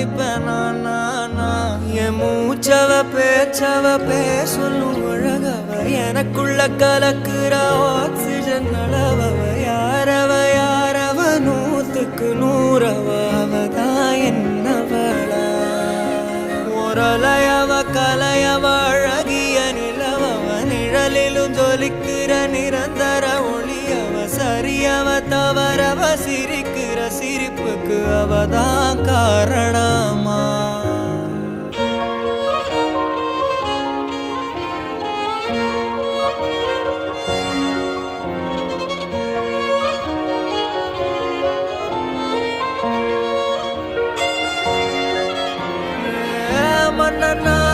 மதிப்பேன் நான் நான், என் மூச்சவ பேச்சவ பேசலும் அழகவ எனக்குள்ள கலக்குற ஆக்சிஜன் அளவவ. யாரவ யாரவ? நூத்துக்கு நூறவ. அவதான் என்னவளா? முரலையவ கலையவ அழகிய நிலவவ. நிழலிலும் ஜொலிக்கிற நிரந்தர ஒளியவ. சரியவ தவறவ சிரிக்கிற சிரிப்புக்கு அவதான் காரணம் na na. na